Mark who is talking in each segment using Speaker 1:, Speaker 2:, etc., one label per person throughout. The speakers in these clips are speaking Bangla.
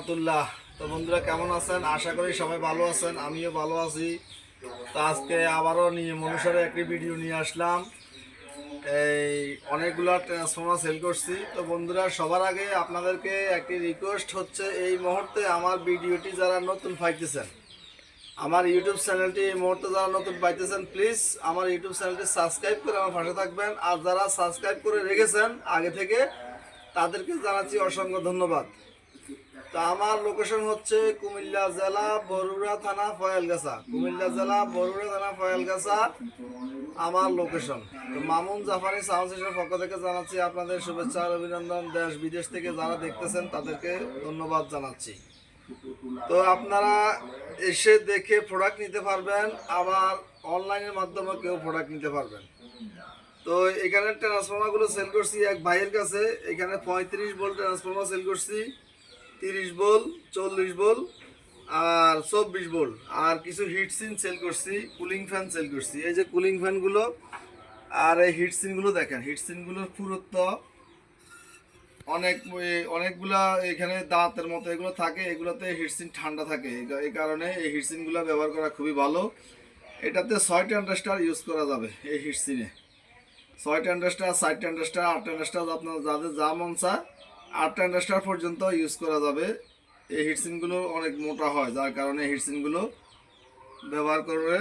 Speaker 1: রহমতুল্লাহ। তো বন্ধুরা, কেমন আছেন? আশা করি সবাই ভালো আছেন, আমিও ভালো আছি। তো আজকে আবারও নিয়ম অনুসারে একটি ভিডিও নিয়ে আসলাম। এই অনেকগুলো ট্রান্সফর্মার সেল করছি। তো বন্ধুরা, সবার আগে আপনাদেরকে একটি রিকোয়েস্ট হচ্ছে, এই মুহূর্তে আমার ভিডিওটি যারা নতুন পাইতেছেন, আমার ইউটিউব চ্যানেলটি এই মুহূর্তে যারা নতুন পাইতেছেন প্লিজ আমার ইউটিউব চ্যানেলটি সাবস্ক্রাইব করে আমার পাশে থাকবেন। আর যারা সাবস্ক্রাইব করে রেখেছেন আগে থেকে, তাদেরকে জানাচ্ছি অসংখ্য ধন্যবাদ। তো আমার লোকেশন হচ্ছে কুমিল্লা জেলা বরুড়া থানা ফয়ালগাছা। কুমিল্লা জেলা বরুড়া থানা ফয়ালগাছা, আমার লোকেশন তো মামুন জাফানি সাউন্ড সিস্টেমের পক্ষ থেকে জানাচ্ছি আপনাদের শুভেচ্ছা আর অভিনন্দন। দেশ বিদেশ থেকে যারা দেখতেছেন, তাদেরকে ধন্যবাদ জানাচ্ছি। তো আপনারা এসে দেখে প্রোডাক্ট নিতে পারবেন, আবার অনলাইনের মাধ্যমে কেউ প্রোডাক্ট নিতে পারবেন। তো এখানে ট্রান্সফর্মারগুলো সেল করছি, এক ভাইয়ের কাছে। এখানে পঁয়ত্রিশ বোল্ট ট্রান্সফর্মার সেল করছি। তিরিশ বোল, চল্লিশ বোল আর চব্বিশ বোল্ট আর কিছু হিট হিটসিন সেল করছি কুলিং ফ্যান সেল করছি। এই যে কুলিং ফ্যানগুলো আর এই হিটসিনগুলো দেখেন হিটসিনগুলোর পুরুত্ব অনেক অনেকগুলা এখানে দাঁতের মতো এগুলো থাকে, এগুলোতে হিটসিন ঠান্ডা থাকে। এই কারণে এই হিটসিনগুলো ব্যবহার করা খুবই ভালো। এটাতে ছয়টা অ্যান্ডাস্টার ইউজ করা যাবে এই হিটসিনে ছয়টা অ্যান্ডাস্টার সাতটা অ্যান্ডাস্টার আটটা অ্যান্ডাস্টার আপনার যাদের যা মন চায় আটটা অ্যান্ডাস্টার পর্যন্ত ইউজ করা যাবে। এই হিটসিনগুলো অনেক মোটা হয়, যার কারণে হিটসিনগুলো ব্যবহার করে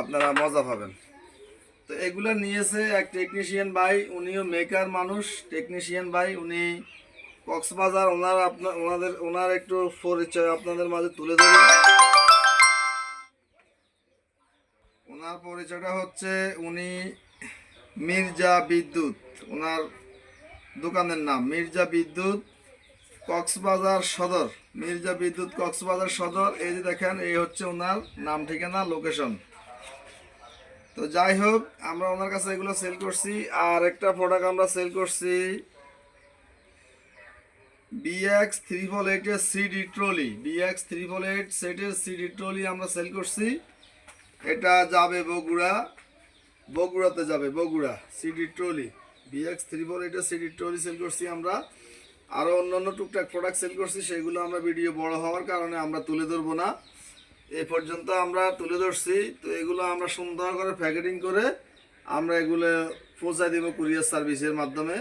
Speaker 1: আপনারা মজা পাবেন। তো এগুলো নিয়েছে এক টেকনিশিয়ান ভাই, উনিও মেকার মানুষ। টেকনিশিয়ান ভাই, উনি কক্সবাজার, ওনার আপনার ওনাদের, ওনার একটু পরিচয় আপনাদের মাঝে তুলে ধরুন ওনার পরিচয়টা হচ্ছে উনি মির্জা বিদ্যুৎ। ওনার দোকানের নাম মির্জা বিদ্যুৎ কক্সবাজার সদর। মির্জা বিদ্যুৎ কক্সবাজার সদর, এই যে দেখেন, এই হচ্ছে ওনার নাম, ঠিকানা লোকেশন তো যাই হোক, আমরা ওনার কাছে এগুলো সেল করছি। আর একটা প্রোডাক্ট আমরা সেল করছি বিএক্স থ্রি ফোর এইটের CD trolley BX three four eight সেটের সিডি ট্রলি আমরা সেল করছি। এটা যাবে বগুড়া, বগুড়াতে যাবে, Bogura CD trolley BX three four এইটের সিডি ট্রলি সেল করছি আমরা। আরও অন্যান্য টুকটাক প্রোডাক্ট সেল করছি, সেগুলো আমরা ভিডিও বড় হওয়ার কারণে আমরা তুলে ধরবো না। এ পর্যন্ত আমরা তুলে ধরছি, তো এগুলো আমরা সুন্দর করে প্যাকেটিং করে আমরা এগুলো পৌঁছায় দেবো কুরিয়ার সার্ভিসের মাধ্যমে।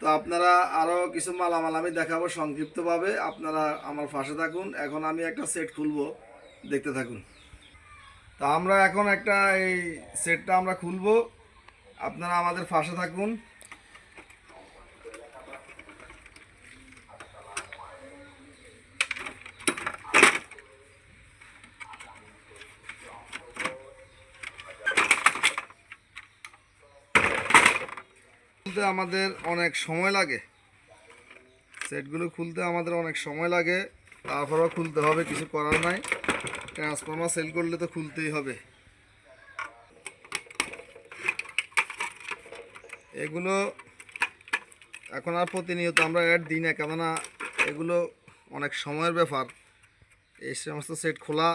Speaker 1: তো আপনারা আরও কিছু মালামাল আমি দেখাবো সংক্ষিপ্তভাবে, আপনারা আমার পাশে থাকুন। এখন আমি একটা সেট খুলবো, দেখতে থাকুন। তো আমরা এখন একটা এই সেটটা আমরা খুলবো। আপনারা আমাদের পাশে থাকুন। খুলতে আমাদের অনেক সময় লাগে। সেটগুলো খুলতে আমাদের অনেক সময় লাগে। তারপরেও খুলতে হবে, কিছু করার নাই। ট্রান্সফর্মার সেল করলে তো খুলতেই হবে। এগুলো এখন আর প্রতিনিয়ত আমরা অ্যাড দিই না, কেননা এগুলো অনেক সময়ের ব্যাপার। এই সমস্ত সেট খোলা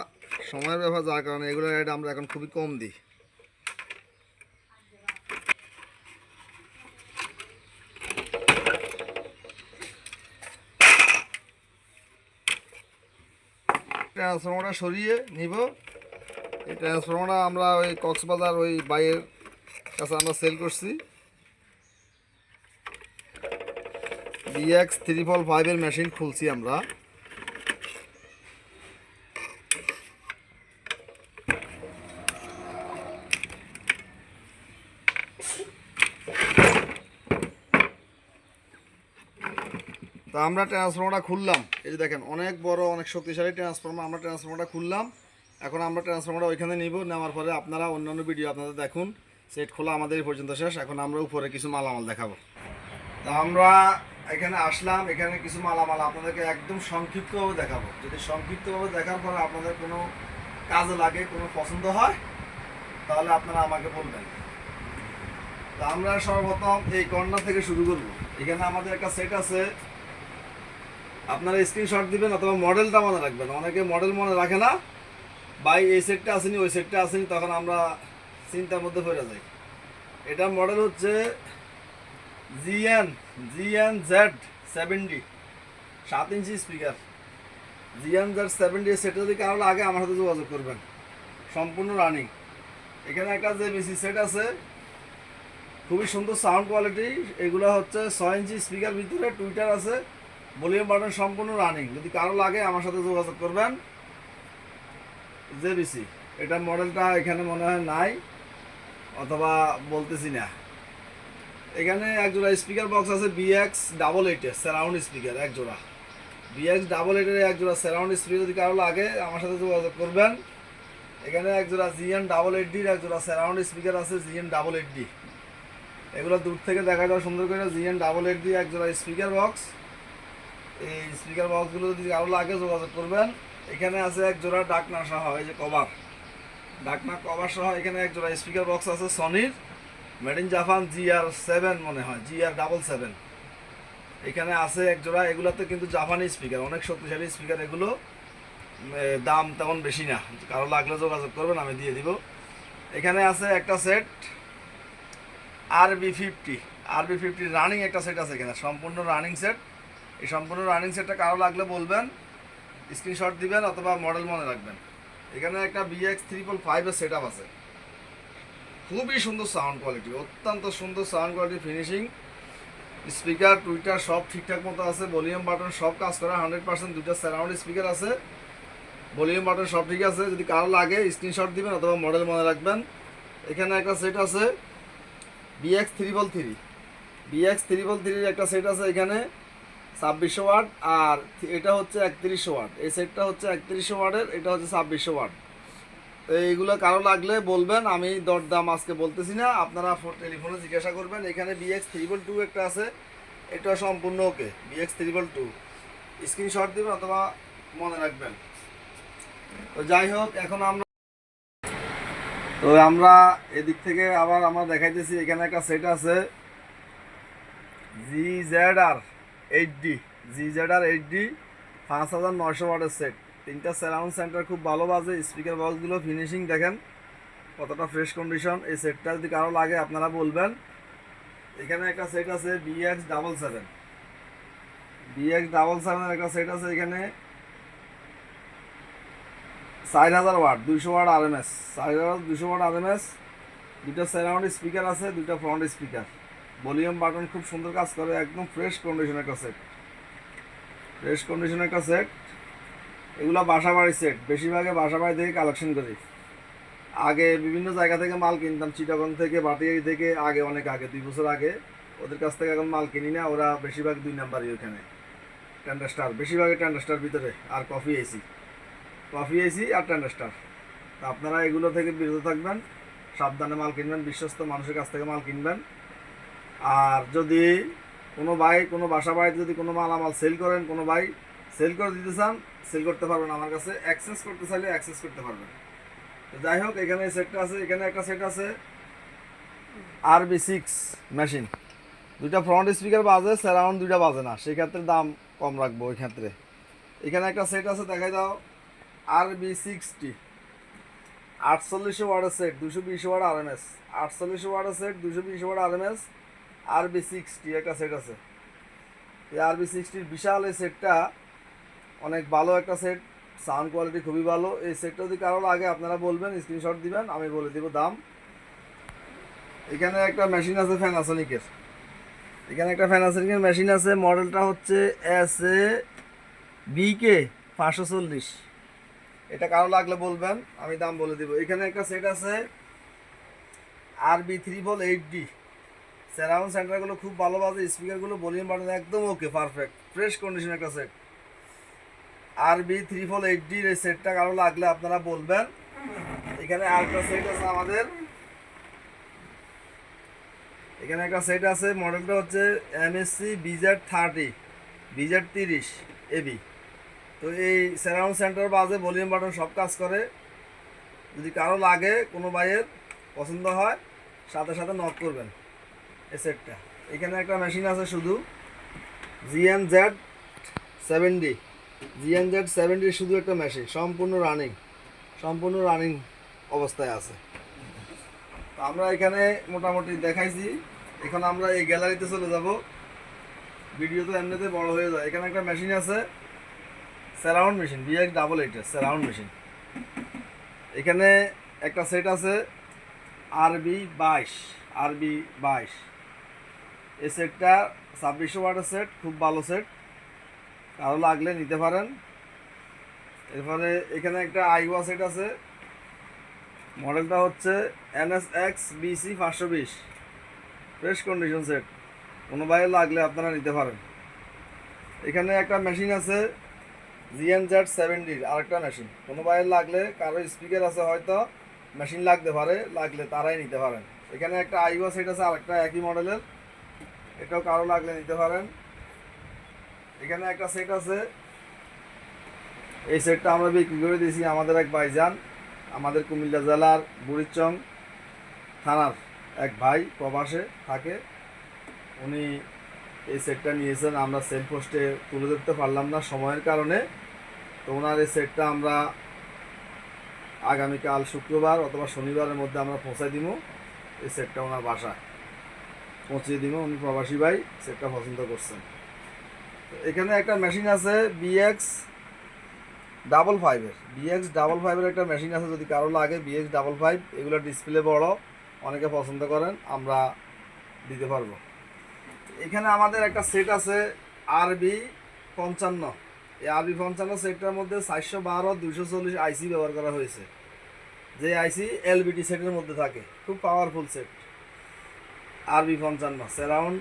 Speaker 1: সময়ের ব্যাপার, যার কারণে এগুলো অ্যাড আমরা এখন খুবই কম দিই। ট্রান্সফর্মারটা সরিয়ে নিব। এই ট্রান্সফর্মারটা আমরা ওই কক্সবাজার ওই বাইয়ের কাছে আমরা সেল করছি। বিএক্স থ্রি ফোর ফাইভের মেশিন খুলছি আমরা। তা আমরা ট্রান্সফর্মারটা খুললাম। এই যে দেখেন, অনেক বড়, অনেক শক্তিশালী ট্রান্সফর্মার আমরা ট্রান্সফর্মারটা খুললাম। এখন আমরা ট্রান্সফর্মারটা ওইখানে নিব, নেওয়ার পরে আপনারা অন্যান্য ভিডিও আপনাদের দেখুন। সেট খোলা আমাদের এই পর্যন্ত শেষ। এখন আমরা উপরে কিছু মালামাল দেখাবো। তা আমরা এখানে আসলাম, এখানে কিছু মালামাল আপনাদেরকে একদম সংক্ষিপ্তভাবে দেখাবো। যদি সংক্ষিপ্তভাবে দেখার পরে আপনাদের কোনো কাজে লাগে, কোনো পছন্দ হয়, তাহলে আপনারা আমাকে বলবেন। তো আমরা সর্বপ্রথম এই কর্নার থেকে শুরু করব। এখানে আমাদের একটা সেট আছে। আপনারা স্ক্রিনশট দিবেন অথবা মডেলটা মনে রাখবেন। অনেকে মডেল মনে রাখে না। ভাই, এই সেটটা আসেনি, ওই সেটটা আসেনি, তখন আমরা চিন্তার মধ্যে পড়ে যাই। এটার মডেল হচ্ছে জিএন জিএন জেড সেভেন্টি, সাত inch speaker GN Z seventy সেটা যদি কারও লাগে আমার সাথে যোগাযোগ করবেন। সম্পূর্ণ রানিং এখানে একটা যে বিসি সেট আছে, খুবই সুন্দর সাউন্ড কোয়ালিটি এগুলো হচ্ছে ছয় ইঞ্চি স্পিকার ভিতরে টুইটার আছে। ভলিউম বাটন সম্পূর্ণ রানিং যদি কারও লাগে আমার সাথে যোগাযোগ করবেন। জেবিসি এটা মডেলটা এখানে মনে হয় নাই, অথবা বলতেছি না। এখানে এক জোড়া স্পিকার বক্স আছে বিএক্স ডাবল এইটের সারাউন্ড স্পিকার এক জোড়া বিএক্স ডাবল এইটের এক জোড়া সারাউন্ড স্পিকার যদি কারও লাগে, আমার সাথে যোগাযোগ করবেন। এখানে এক জোড়া জিএন ডাবল এইট ডির এক জোড়া সারাউন্ড স্পিকার আছে জিএন ডাবল এইট ডি এগুলো দূর থেকে দেখা যায় সুন্দর করে জিএন ডাবল এইট ডি এক জোড়া স্পিকার বক্স এই স্পিকার বক্সগুলো যদি কারও লাগে, যোগাযোগ করবেন। এখানে আছে এক জোড়া ডাকনা সহ, এই যে কভার ডাকনা কভার সহ এখানে এক জোড়া স্পিকার বক্স আছে সনির made in Japan GR seven মনে হয় জিআর ডাবল সেভেন এখানে আছে এক জোড়া, এগুলোতে কিন্তু জাপানি স্পিকার অনেক শক্তিশালী স্পিকার এগুলো দাম তেমন বেশি না। কারও লাগলে যোগাযোগ করবেন, আমি দিয়ে দিব। এখানে আছে একটা set R B fifty R B fifty running একটা সেট আছে এখানে, সম্পূর্ণ রানিং সেট এই সম্পূর্ণ রানিং সেটটা কারও লাগলে বলবেন স্ক্রিনশট দিবেন অথবা মডেল মনে রাখবেন। এখানে একটা বিএক্স ত্রিপল ফাইভের সেট আপ আছে। খুবই সুন্দর সাউন্ড কোয়ালিটি অত্যন্ত সুন্দর sound quality finishing speaker tweeter সব ঠিকঠাক মতো আছে ভলিউম বাটন সব কাজ করে হান্ড্রেড পার্সেন্ট দুইটা সারাউন্ড স্পিকার আছে ভলিউম বাটন সব ঠিক আছে, যদি কারও লাগে স্ক্রিনশট দিবেন অথবা মডেল মনে রাখবেন। এখানে একটা সেট আছে BX triple three BX triple থ্রির একটা সেট আছে এখানে, ছাব্বিশশো ওয়াট, আর এটা হচ্ছে একত্রিশশো ওয়াট, এই সেটটা হচ্ছে একত্রিশশো ওয়াটের, এটা হচ্ছে ছাব্বিশশো ওয়াট। এইগুলো কারও লাগলে বলবেন, আমি দরদাম আজকে বলতেছি না। আপনারা টেলিফোনে জিজ্ঞাসা করবেন। এখানে বিএক্স ত্রিপল টু একটা আছে। এটা সম্পূর্ণ okay. BX triple two screenshot দিবেন অথবা মনে রাখবেন। তো যাই হোক, এখন আমরা তো আমরা এদিক থেকে আবার আমরা দেখাইতেছি, এখানে একটা সেট আছে। G Z R eight D G Z R eight D পাঁচ হাজার নয়শো ওয়াটের সেট তিনটা সারাউন্ড সেন্টার খুব ভালো বাজে স্পিকার বক্সগুলো ফিনিশিং দেখেন, কতটা ফ্রেশ কন্ডিশন এই সেটটা যদি কারও লাগে আপনারা বলবেন। এখানে একটা সেট আছে BX double seven BX double সেভেনের একটা সেট আছে এখানে চার হাজার ওয়াট, দুইশো ওয়াট আর এম এস চার হাজার দুশো ওয়াট আর এম এস দুইটা সারাউন্ড স্পিকার আছে, দুইটা ফ্রন্ট স্পিকার ভলিউম বাটন খুব সুন্দর কাজ করে, একদম ফ্রেশ কন্ডিশনের একটা সেট ফ্রেশ কন্ডিশনের একটা সেট এগুলো বাসা বাড়ির সেট বেশিরভাগে বাসা বাড়ি থেকে কালেকশন করি। আগে বিভিন্ন জায়গা থেকে মাল কিনতাম। চিটাগং থেকে, বাটিয়ারি থেকে, আগে, অনেক আগে, দুই বছর আগে। ওদের কাছ থেকে এখন মাল কিনি না, ওরা বেশিরভাগ দুই নাম্বারই ওখানে টেন্ডার স্টার বেশিরভাগই টেন্ডার স্টার ভিতরে, আর কফি এসি কফি এসি আর টেন্ডার স্টার তা আপনারা এগুলো থেকে বিরত থাকবেন, সাবধানে মাল কিনবেন, বিশ্বস্ত মানুষের কাছ থেকে মাল কিনবেন। আর যদি কোনো ভাই, কোনো বাসা বাড়িতে যদি কোনো মালামাল সেল করেন, কোনো ভাই সেল করে দিতে চান, সেল করতে পারবেন আমার কাছে। অ্যাক্সেস করতে চাইলে অ্যাক্সেস করতে পারবেন। তো যাই হোক, এখানে সেটটা আছে, এখানে একটা সেট আছে। আর বি সিক্স মেশিন দুইটা ফ্রন্ট স্পিকার বাজে সারাউন্ড দুইটা বাজে না সেক্ষেত্রে দাম কম রাখব ওই ক্ষেত্রে। এখানে একটা সেট আছে, দেখাই দাও। আর বি সিক্সটি আটচল্লিশশো ওয়ার্ডের সেট দুশো বিশ ওয়ার্ড আর এম এস আটচল্লিশশো ওয়ার্ডের সেট দুশো বিশ ওয়ার্ড আর বি সিক্সটি একটা সেট আছে। এই আর বি সিক্সটির বিশাল এই সেটটা অনেক ভালো একটা সেট সাউন্ড কোয়ালিটি খুবই ভালো। এই সেটটা যদি কারও লাগে, আপনারা বলবেন স্ক্রিনশট দিবেন, আমি বলে দিব দাম। এখানে একটা মেশিন আছে ফ্যানাসনিকের এখানে একটা ফ্যানাসনিকের মেশিন আছে মডেলটা হচ্ছে এস এ বিকে পাঁচশো চল্লিশ। এটা কারও লাগলে বলবেন, আমি দাম বলে দিব। এখানে একটা সেট আছে R B three ball eight D surround সেন্টারগুলো খুব ভালো বাজে স্পিকারগুলো ভলিউম বাটন একদম ওকে পারফেক্ট ফ্রেশ কন্ডিশন একটা set R B three four eight ডির এই সেটটা কারও লাগলে আপনারা বলবেন। এখানে আরেকটা সেট আছে আমাদের। এখানে একটা সেট আছে মডেলটা হচ্ছে এমএসসি বিজেড থার্টি বিজেড তিরিশ এবি তো এই সারাউন্ড সেন্টার বাজে ভলিউম বাটন সব কাজ করে। যদি কারও লাগে, কোনো বাইয়ের পছন্দ হয়, সাথে সাথে নক করবেন এ সেটটা এখানে একটা মেশিন আছে শুধু GN Z seventy GN Z সেভেন্টির শুধু একটা মেশিন, সম্পূর্ণ রানিং সম্পূর্ণ রানিং অবস্থায় আছে। তো আমরা এখানে মোটামুটি দেখাইছি। এখন আমরা এই গ্যালারিতে চলে যাব। ভিডিও তো এমনিতে বড় হয়ে যায়। এখানে একটা মেশিন আছে সারাউন্ড মেশিন বিএক্স ডাবল এইটের সারাউন্ড মেশিন এখানে একটা সেট আছে আরবি বাইশ আরবি বাইশ এই সেটটা ছাব্বিশশো ওয়াটের সেট খুব ভালো সেট কারও লাগলে নিতে পারেন। এরপরে এখানে একটা আইওয়া সেট আছে। মডেলটা হচ্ছে এনএস এক্স বিসি পাঁচশো বিশ। Fresh condition set. কোনো বাইরে লাগলে আপনারা নিতে পারেন। এখানে একটা মেশিন আছে জিএন জেড সেভেন্টির আরেকটা মেশিন। কোনো বাইরে লাগলে, কারও স্পিকার আছে হয়তো, মেশিন লাগতে পারে, লাগলে তারাই নিতে পারেন। এখানে একটা আইওয়া সেট আছে, আরেকটা একই মডেলের। এটাও কারও লাগলে নিতে পারেন। এখানে একটা সেট আছে। এই সেটটা আমরা বিক্রি করে দিয়েছি আমাদের এক ভাইজান, আমাদের কুমিল্লা জেলার বুড়িচং থানার এক ভাই প্রবাসে থাকে। উনি এই সেটটা নিয়েছেন, আমরা সেল পোস্টে তুলে ধরতে পারলাম না সময়ের কারণে। তো ওনার এই সেটটা আমরা আগামীকাল শুক্রবার অথবা শনিবারের মধ্যে আমরা পৌঁছাই দিব। এই সেটটা ওনার বাসায় পৌঁছিয়ে দিব। উনি প্রবাসী ভাই সেটটা পছন্দ করছেন। এখানে একটা মেশিন আছে বিএক্স ডাবল ফাইভের বিএক্স ডাবল ফাইভের একটা মেশিন আছে, যদি কারও লাগে বিএক্স ডাবল ফাইভ এগুলো ডিসপ্লে বড়, অনেকে পছন্দ করেন, আমরা দিতে পারব। এখানে আমাদের একটা সেট আছে আরবি পঞ্চান্ন। এই আরবি পঞ্চান্ন সেটটার মধ্যে চারশো বারো দুশো চল্লিশ আইসি ব্যবহার করা হয়েছে। যে আইসি এলবিটি সেটের মধ্যে থাকে। খুব পাওয়ারফুল সেট আরবি পঞ্চান্ন। সেরাউন্ড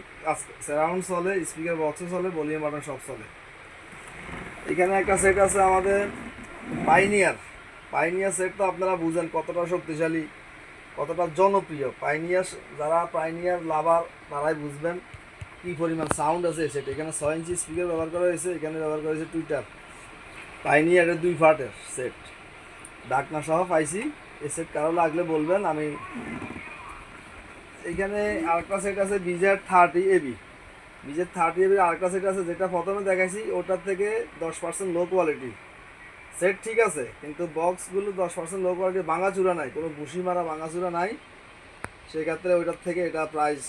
Speaker 1: সেরাউন্ড চলে স্পিকার বক্সও চলে ভলিউম বাটন সব চলে। এখানে একটা সেট আছে আমাদের পাইনিয়ার পাইনিয়ার সেট তো আপনারা বুঝেন কতটা শক্তিশালী, কতটা জনপ্রিয়। পাইনিয়ার যারা পাইনিয়ার লাভার তারাই বুঝবেন কি পরিমাণ সাউন্ড আছে সেট এখানে ছয় ইঞ্চি স্পিকার ব্যবহার করা হয়েছে, এখানে ব্যবহার করা হয়েছে টুইটার পাইনিয়ারের দুই পার্টের সেট ডাকনা সহ পাইছি। এই সেট কারও লাগলে বলবেন, আমি এখানে আরেকটা সেট আছে বিজের থার্টি এবি বিজের থার্টি এবির আরেকটা সেট আছে যেটা প্রথমে দেখাইছি, ওটার থেকে দশ পার্সেন্ট লো কোয়ালিটি সেট ঠিক আছে, কিন্তু বক্সগুলো দশ পার্সেন্ট লো কোয়ালিটি ভাঙাচুরা নাই, কোনো বুসি মারা ভাঙাচুরা নাই। সেক্ষেত্রে ওইটার থেকে এটা প্রাইস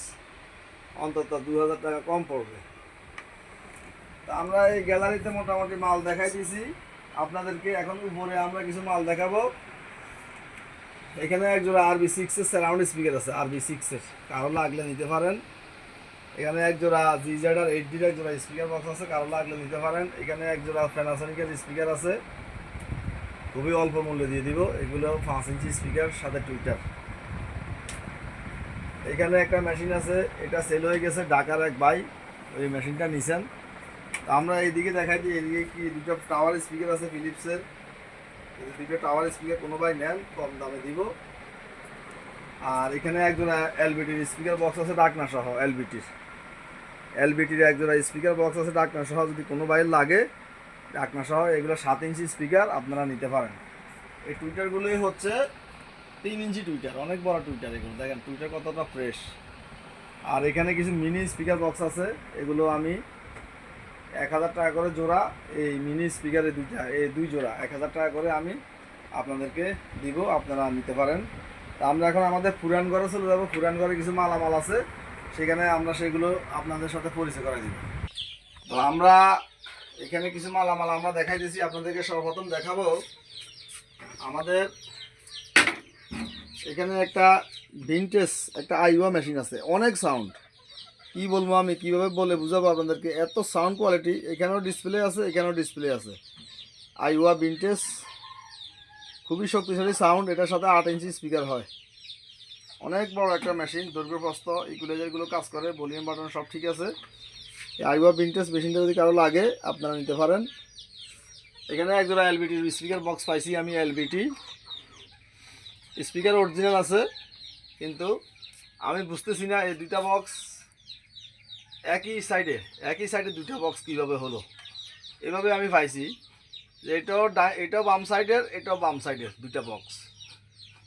Speaker 1: অন্তত দু হাজার টাকা কম পড়বে। তা আমরা এই গ্যালারিতে মোটামুটি মাল দেখাই দিয়েছি। আপনাদেরকে এখন উপরে আমরা কিছু মাল দেখাবো। এখানে একজোড়া আরবি সিক্সের সারাউন্ড স্পিকার আছে আরবি সিক্সের কারও লাগলে নিতে পারেন। এখানে একজোড়া জিজেড আর এইট ডির একজোড়া স্পিকার বক্স আছে, কারও লাগলে নিতে পারেন। এখানে একজোড়া প্যানাসনিকের স্পিকার আছে। খুবই অল্প মূল্যে দিয়ে দিব। এগুলো পাঁচ ইঞ্চি স্পিকার সাথে টুইটার এখানে একটা মেশিন আছে, এটা সেল হয়ে গেছে ঢাকার এক ভাই। ওই মেশিনটা নিছেন। আমরা এইদিকে দেখাই দিই এদিকে কি দুটো টাওয়ার স্পিকার আছে ফিলিপসের এই দুটো টাওয়ার স্পিকার কোনো ভাই নেন, কম দামে দিব। আর এখানে একজন এলবিটির স্পিকার বক্স আছে ডাকনা সহ এলবিটির এলবিটির একজোড়া স্পিকার বক্স আছে ডাকনা সহ, যদি কোনো বাইর লাগে, ডাকনা সহ, এগুলো সাত ইঞ্চি স্পিকার আপনারা নিতে পারেন। এই টুইটারগুলোই হচ্ছে তিন ইঞ্চি টুইটার অনেক বড় টুইটার এগুলো। দেখেন টুইটার কতটা ফ্রেশ আর এখানে কিছু মিনি স্পিকার বক্স আছে, এগুলো আমি এক হাজার টাকা করে জোড়া, এই মিনি স্পিকারে দুইটা, এই দুই জোড়া, এক হাজার টাকা করে আমি আপনাদেরকে দিব, আপনারা নিতে পারেন। তা আমরা এখন আমাদের পুরান ঘরে চলে যাব, পুরান ঘরে কিছু মালামাল আছে, সেখানে আমরা সেগুলো আপনাদের সাথে পরিচয় করে দিব। তো আমরা এখানে কিছু মালামাল আমরা দেখাই দিয়েছি আপনাদেরকে সর্বপ্রথম দেখাবো। আমাদের এখানে একটা ভিনটেজ একটা আইওয়া মেশিন আছে, অনেক সাউন্ড কি বলব আমি? কীভাবে বলে বুঝাবো আপনাদেরকে? এত সাউন্ড কোয়ালিটি এখানেও ডিসপ্লে আছে, এখানেও ডিসপ্লে আছে। আইওয়া ভিনটেজ খুবই শক্তিশালী সাউন্ড এটার সাথে আট ইঞ্চি স্পিকার হয়। অনেক বড় একটা মেশিন দৈর্ঘ্যপ্রস্ত ইকুলাইজারগুলো কাজ করে ভলিউম বাটন সব ঠিক আছে। আইওয়া ভিনটেজ মেশিনটা যদি কারও লাগে, আপনারা নিতে পারেন। এখানে একজোড়া এলবিটির স্পিকার বক্স পাইছি আমি এলবিটি স্পিকার অরিজিনাল আছে, কিন্তু আমি বুঝতেছি না, এই দুইটা বক্স একই সাইডে একই সাইডে দুইটা বক্স কীভাবে হলো? এভাবে আমি পাইছি যে এটাও এটাও বাম সাইডের এটাও বাম সাইডের দুইটা বক্স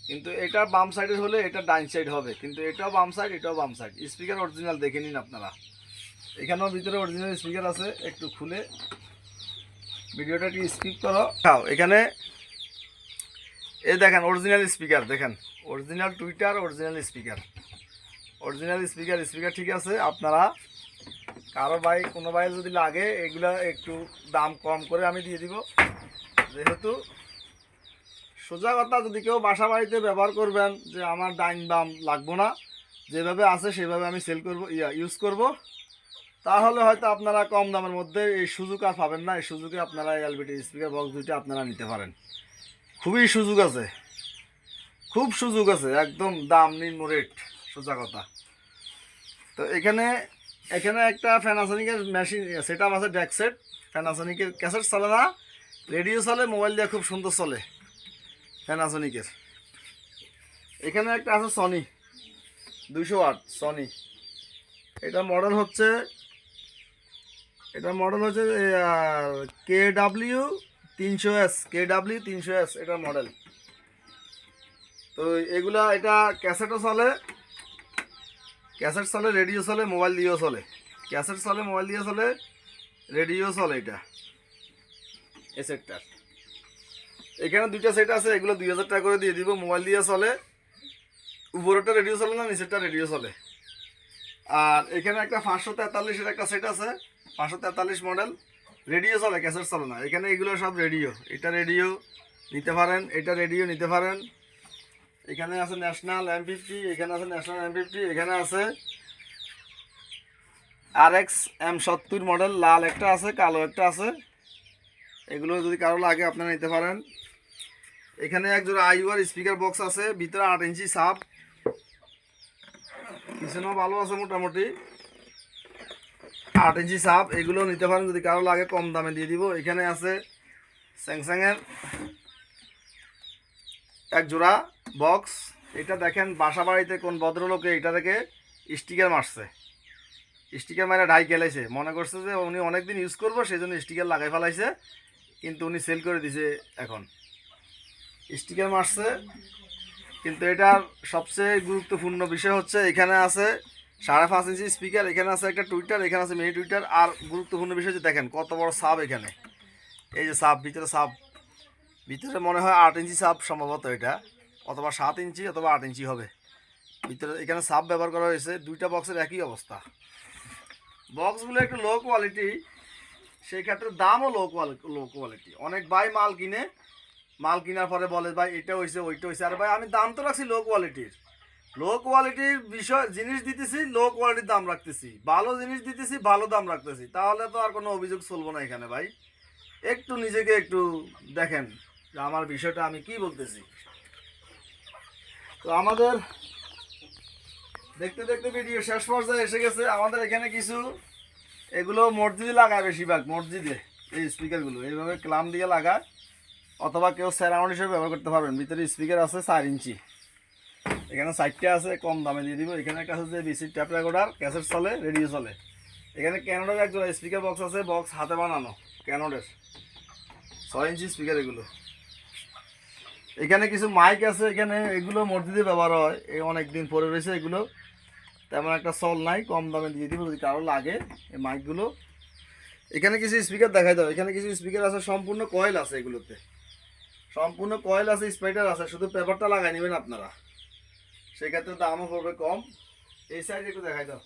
Speaker 1: কিন্তু এটা বাম সাইডের হলে এটা ডাইন সাইড হবে, কিন্তু এটাও বাম সাইড এটাও বাম সাইড স্পিকার অরিজিনাল দেখে নিন আপনারা। এখানেও ভিতরে অরিজিনাল স্পিকার আছে, একটু খুলে। ভিডিওটা একটু স্কিপ করো। খাও এখানে এ দেখেন অরিজিনাল স্পিকার দেখেন। Original tweeter original speaker original speaker speaker ঠিক আছে। আপনারা কারও ভাই, কোনো ভাই যদি লাগে, এগুলো একটু দাম কম করে আমি দিয়ে দিব। যেহেতু সোজা কথা, যদি কেউ বাসা বাড়িতে ব্যবহার করবেন যে আমার ডাইন বাম লাগবো না, যেভাবে আছে সেভাবে আমি সেল করব, ইয়া ইউজ করব। তাহলে হয়তো আপনারা কম দামের মধ্যে এই সুযোগ আর পাবেন না। এই সুযোগে আপনারা এলবিটি স্পিকার বক্স দুইটা আপনারা নিতে পারেন। খুবই সুযোগ আছে। খুব সুযোগ আছে। একদম দাম নিম্ন রেট সোজা কথা। তো এখানে এখানে একটা ফ্যানাসনিকের মেশিন সেট আপ আছে ডেক সেট ফ্যানাসনিকের ক্যাসেট চলে না রেডিও চলে মোবাইল দিয়ে খুব সুন্দর চলে ফ্যানাসনিকের এখানে একটা আছে সনি দুশো আট সনি এটা মডেল হচ্ছে, এটা মডেল হচ্ছে কে ডাব্লিউ তিনশো এস কে ডাব্লিউ তিনশো এস এটা মডেল তো এগুলা, এটা ক্যাসেটও চলে ক্যাসেট চলে, রেডিও চলে, মোবাইল দিয়েও চলে। ক্যাসেট চলে, মোবাইল দিয়ে চলে, রেডিও চলে এটা। এ সেটটার এখানে দুইটা সেট আছে, এগুলো দুই হাজার টাকা করে দিয়ে দিব, মোবাইল দিয়ে চলে। উপরেরটা রেডিও চলে না, নিচেরটা রেডিও চলে। আর এখানে একটা পাঁচশো তেতাল্লিশের একটা সেট আছে, পাঁচশো তেতাল্লিশ মডেল রেডিও চলে, ক্যাসেট চলে না। এখানে এগুলো সব রেডিও। এটা রেডিও, নিতে পারেন, এটা রেডিও, নিতে পারেন। এখানে আছে ন্যাশনাল এম ফিফটি এখানে আছে ন্যাশনাল এম ফিফটি এখানে আছে আর এক্স এম সত্তর মডেল লাল একটা আছে, কালো একটা আছে। এগুলো যদি কারও লাগে, আপনারা নিতে পারেন। এখানে একজোড়া আইওয়ার স্পিকার বক্স আছে, ভিতরে আট ইঞ্চি সাপ পিছনেও ভালো আছে মোটামুটি। আট ইঞ্চি সাপ এগুলো নিতে পারেন। যদি কারও লাগে, কম দামে দিয়ে দিব। এখানে আছে স্যামসাংয়ের এক জোড়া বক্স এটা দেখেন বাসা বাড়িতে কোন ভদ্রলোকে এটা থেকে স্টিকার মারছে। স্টিকার মারা ঢাই খেলাইছে। মনে করছে যে উনি অনেকদিন ইউজ করব সেই জন্য স্টিকার লাগাই ফেলাইছে। কিন্তু উনি সেল করে দিছে এখন। স্টিকার মারছে। কিন্তু এটার সবচেয়ে গুরুত্বপূর্ণ বিষয় হচ্ছে, এখানে আছে সাড়ে পাঁচ ইঞ্চি স্পিকার এখানে আছে একটা টুইটার এখানে আছে মিনি টুইটার আর গুরুত্বপূর্ণ বিষয় হচ্ছে, দেখেন কত বড় সাব এখানে। এই যে সাব ভিতরে সাব ভিতরে মনে হয় আট ইঞ্চি সাপ সম্ভবত এটা, অথবা সাত ইঞ্চি অথবা আট ইঞ্চি হবে। ভিতরে এখানে সাপ ব্যবহার করা হয়েছে, দুইটা বক্সের একই অবস্থা। বক্সগুলো একটু লো কোয়ালিটি সেই ক্ষেত্রে দামও লো কোয়ালিটি লো কোয়ালিটি অনেক ভাই মাল কিনে, মাল কেনার পরে বলে, ভাই, এটা হয়েছে ওইটা হয়েছে আর ভাই, আমি দাম তো রাখছি লো কোয়ালিটির লো কোয়ালিটির বিষয়, জিনিস দিতেছি লো কোয়ালিটির দাম রাখতেছি। ভালো জিনিস দিতেছি, ভালো দাম রাখতেছি। তাহলে তো আর কোনো অভিযোগ চলবো না এখানে ভাই। একটু নিজেকে একটু দেখেন। যে আমার বিষয়টা আমি কি বলতেছি? তো আমাদের দেখতে দেখতে ভিডিও শেষ পর্যায়ে এসে গেছে। আমাদের এখানে কিছু, এগুলো মসজিদে লাগায় বেশিরভাগ, মসজিদে, এই স্পিকারগুলো এইভাবে ক্লাম দিয়ে লাগায়, অথবা কেউ স্যারাউন্ড হিসেবে ব্যবহার করতে পারবেন। ভিতরে স্পিকার আছে চার ইঞ্চি। এখানে সাইডটা আছে, কম দামে দিয়ে দিব। এখানে আছে যে বিসির ট্যাপ রেকর্ডার ক্যাসেট চলে রেডিও চলে। এখানে ক্যানোডের একজন স্পিকার বক্স আছে বক্স হাতে বানানো ক্যানোডের ছয় ইঞ্চি স্পিকার এগুলো। এখানে কিছু মাইক আছে, এখানে এগুলো মসজিদে ব্যবহার হয়। এই অনেক দিন পরে রয়েছে এগুলো। তেমন একটা সল নাই, কম দামে দিয়ে দিব, যদি কারও লাগে এই মাইকগুলো এখানে কিছু স্পিকার দেখাই দাও। এখানে কিছু স্পিকার আছে, সম্পূর্ণ কয়েল আছে এগুলোতে। সম্পূর্ণ কয়েল আছে স্পাইটার আছে, শুধু পেপারটা লাগাই নেবেন আপনারা। সেক্ষেত্রে দামও পড়বে কম। এই সাইডে একটু দেখাই দাও।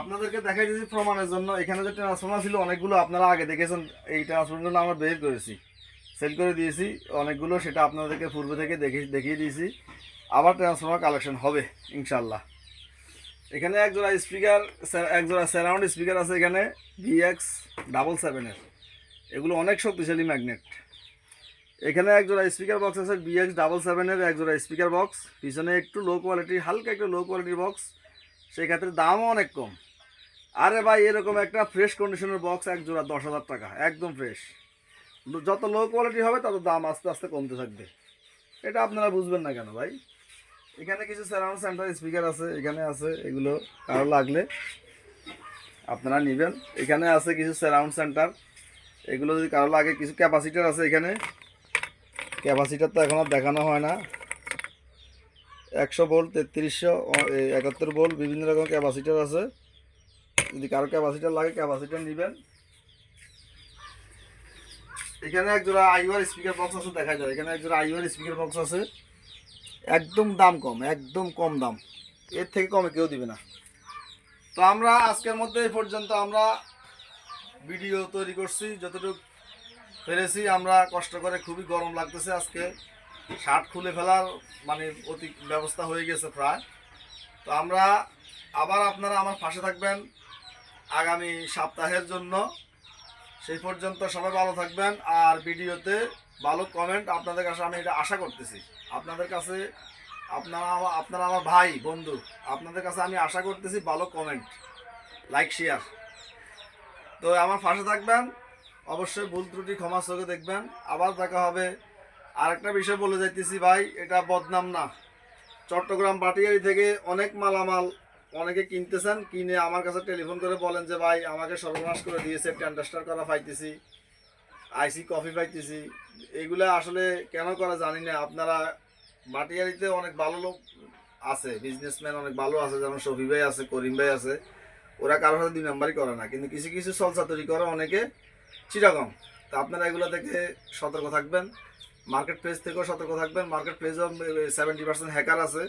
Speaker 1: আপনাদেরকে দেখাই দিয়েছি প্রমাণের জন্য। এখানে যে ট্রান্সফর্মার ছিল, অনেকগুলো আপনারা আগে দেখেছেন। এই ট্রান্সফর্মারগুলো আমরা বের করেছি। সেল করে দিয়েছি, অনেকগুলো সেটা আপনাদেরকে পূর্বে থেকে দেখে দেখিয়ে দিয়েছি। আবার ট্রান্সফর্মার কালেকশন হবে ইনশাল্লাহ এখানে এক জোড়া স্পিকার এক জোড়া সারাউন্ড স্পিকার আছে এখানে ভিএক্স ডাবল সেভেনের এগুলো অনেক শক্তিশালী ম্যাগনেট এখানে এক জোড়া স্পিকার বক্স আছে বিএক্স ডাবল সেভেনের এক জোড়া স্পিকার বক্স পিছনে একটু লো কোয়ালিটির হালকা একটু লো কোয়ালিটির বক্স সেই ক্ষেত্রে দামও অনেক কম। আরে ভাই, এরকম একটা ফ্রেশ কন্ডিশনের বক্স এক জোড়া দশ হাজার টাকা, একদম ফ্রেশ যত লো কোয়ালিটি হবে, তত দাম আস্তে আস্তে কমতে থাকবে। এটা আপনারা বুঝবেন না কেন ভাই? এখানে কিছু সারাউন্ড সেন্টার স্পিকার আছে, এখানে আছে, এগুলো কারও লাগলে আপনারা নেবেন। এখানে আছে কিছু সারাউন্ড সেন্টার এগুলো যদি কারও লাগে, কিছু ক্যাপাসিটার আছে এখানে। ক্যাপাসিটার তো এখন আর দেখানো হয় না। একশো ভোল্ট তেত্রিশশো একাত্তর ভোল্ট বিভিন্ন রকম ক্যাপাসিটার আছে। যদি কারও ক্যাপাসিটার লাগে ক্যাপাসিটার নেবেন। এখানে এক জোড়া আইওয়ার স্পিকার বক্স আছে, দেখা যায়। এখানে এক জোড়া আইওয়ার স্পিকার বক্স আছে। একদম দাম কম, একদম কম দাম। এর থেকে কমে কেউ দিবে না। তো আমরা আজকের মধ্যে এই পর্যন্ত আমরা ভিডিও তৈরি করছি। যতটুকু ফেলেছি আমরা কষ্ট করে খুবই গরম লাগতেছে আজকে। শার্ট খুলে ফেলার মানে অতি ব্যবস্থা হয়ে গেছে প্রায়। তো আমরা আবার আপনারা আমার পাশে থাকবেন আগামী সপ্তাহের জন্য। সেই পর্যন্ত সবাই ভালো থাকবেন আর ভিডিওতে ভালো কমেন্ট আপনাদের কাছে আমি এটা আশা করতেছি। আপনাদের কাছে আপনারা আমা- আপনারা আমার ভাই, বন্ধু, আপনাদের কাছে আমি আশা করতেছি ভালো কমেন্ট লাইক শেয়ার তো আমার পাশে থাকবেন, অবশ্যই ভুল ত্রুটি ক্ষমা চোখে দেখবেন। আবার দেখা হবে। আরেকটা বিষয় বলে যাইতেছি ভাই, এটা বদনাম না। চট্টগ্রাম বাটিয়ারি থেকে অনেক মালামাল অনেকে কিনতেছেন, কিনে আমার কাছে টেলিফোন করে বলেন যে, ভাই, আমাকে সর্বনাশ করে দিয়েছে টেন্ডাস্টার করা পাইতেছি, আইসি কফি পাইতেছি। এগুলো আসলে কেন করা জানি না। আপনারা বাটিয়ারিতে অনেক ভালো লোক আছে বিজনেসম্যান অনেক ভালো আছে, যেমন শফি ভাই আছে, করিম ভাই আছে। ওরা কারোর সাথে দুই নাম্বারই করে না, কিন্তু কিছু কিছু সলসা তৈরি করে, অনেকে চিরাগম তা আপনারা এগুলো থেকে সতর্ক থাকবেন। মার্কেট প্লেস থেকেও সতর্ক থাকবেন। মার্কেট প্লেসও সেভেন্টি পার্সেন্ট হ্যাকার আছে।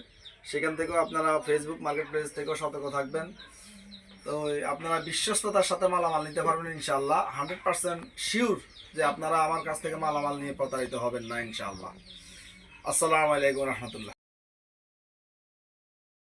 Speaker 1: সেখান থেকেও আপনারা ফেসবুক মার্কেট প্লেস থেকেও সতর্ক থাকবেন। তো আপনারা বিশ্বস্ততার সাথে মালামাল নিতে পারবেন ইনশাল্লাহ হান্ড্রেড পার্সেন্ট শিওর যে আপনারা আমার কাছ থেকে মালামাল নিয়ে প্রতারিত হবেন না ইনশাল্লাহ আসসালামু আলাইকুম রহমতুল্লাহ।